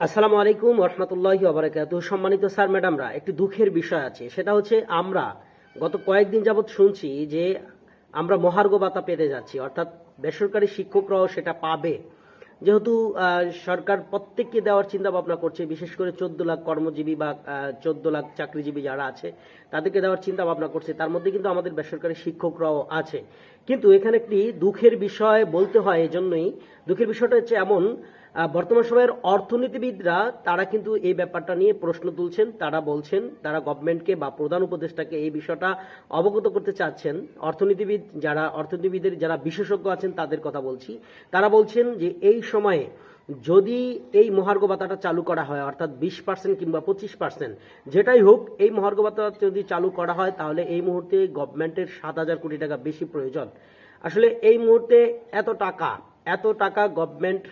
আসসালামু আলাইকুম রহমতুল্লাহি ওবরাকাতু। সম্মানিত স্যার, ম্যাডামরা, একটি দুঃখের বিষয় আছে। সেটা হচ্ছে আমরা গত কয়েকদিন যাবৎ শুনছি যে আমরা মহার্ঘ ভাতা পেতে যাচ্ছি, অর্থাৎ বেসরকারি শিক্ষকরাও সেটা পাবে। যেহেতু সরকার প্রত্যেককে দেওয়ার চিন্তা ভাবনা করছে, বিশেষ করে চোদ্দ লাখ কর্মজীবী বা চোদ্দ লাখ চাকরিজীবী যারা আছে, তাদেরকে দেওয়ার চিন্তা ভাবনা করছে। তার মধ্যে কিন্তু আমাদের বেসরকারি শিক্ষকরাও আছে। কিন্তু এখানে একটি দুঃখের বিষয় বলতে হয় এজন্যই। দুঃখের বিষয়টা হচ্ছে এমন বর্তমান সময়ের অর্থনীতিবিদরা, তারা কিন্তু এই ব্যাপারটা নিয়ে প্রশ্ন তুলছেন। তারা বলছেন, তারা গভর্নমেন্টকে বা প্রধান উপদেষ্টাকে এই বিষয়টা অবগত করতে চাচ্ছেন। অর্থনীতিবিদ যারা, অর্থনীতিবিদের যারা বিশেষজ্ঞ আছেন, তাদের কথা বলছি। তারা বলছেন যে এই সময়ে যদি এই মহার্ঘ ভাতাটা চালু করা হয়, অর্থাৎ বিশ পার্সেন্ট কিংবা পঁচিশ পার্সেন্ট, যেটাই হোক, এই মহার্ঘ ভাতা যদি চালু করা হয়, তাহলে এই মুহূর্তে গভর্নমেন্টের সাত হাজার কোটি টাকা বেশি প্রয়োজন। আসলে এই মুহূর্তে এত টাকা এত টাকা গভর্নমেন্ট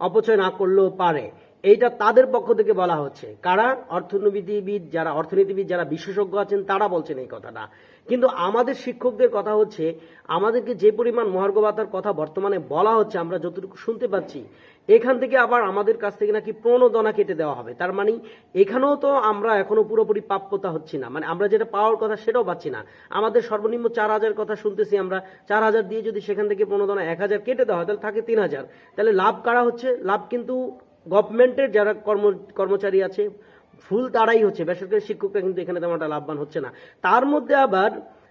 অপচয় না করলেও পারে। এইটা তাদের পক্ষ থেকে বলা হচ্ছে। কারা? অর্থনীতিবিদ যারা অর্থনীতিবিদ যারা বিশেষজ্ঞ আছেন, তারা বলছেন এই কথাটা। কিন্তু আমাদের শিক্ষকদের কথা হচ্ছে, আমাদেরকে যে পরিমাণ মহার্ঘ ভাতার কথা বর্তমানে বলা হচ্ছে, আমরা যতটুকু শুনতে পাচ্ছি, এখান থেকে আবার আমাদের কাছ থেকে নাকি প্রণোদনা কেটে দেওয়া হবে। তার মানে এখানেও তো আমরা এখনও পুরোপুরি প্রাপ্যতা হচ্ছি না। মানে আমরা যেটা পাওয়ার কথা সেটাও পাচ্ছি না। আমাদের সর্বনিম্ন চার হাজার কথা শুনতেছি আমরা। চার হাজার দিয়ে যদি সেখান থেকে প্রণোদনা এক হাজার কেটে দেওয়া হয়, তাহলে থাকে তিন হাজার। তাহলে লাভ কারা হচ্ছে? লাভ কিন্তু গভর্নমেন্টের যারা কর্ম, কর্মচারী আছে ফুল তারাই হচ্ছে। বেসরকারি শিক্ষকরা কিন্তু এখানে তেমন একটা লাভবান হচ্ছে না। তার মধ্যে আবার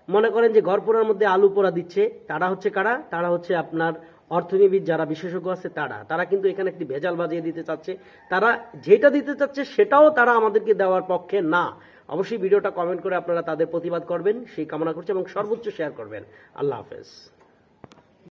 মনে করেন যে ঘর পোড়ার মধ্যে আলু পোড়া দিচ্ছে, তারা হচ্ছে কারা? তারা হচ্ছে আপনার অর্থনীতিবিদ যারা বিশেষজ্ঞ আছে, তারা। তারা কিন্তু এখানে একটি ভেজাল বাজিয়ে দিতে চাচ্ছে। তারা যেটা দিতে চাচ্ছে, সেটাও তারা আমাদেরকে দেওয়ার পক্ষে না। অবশ্যই ভিডিওটা কমেন্ট করে আপনারা তাদের প্রতিবাদ করবেন, সেই কামনা করছি এবং সর্বোচ্চ শেয়ার করবেন। আল্লাহ হাফেজ।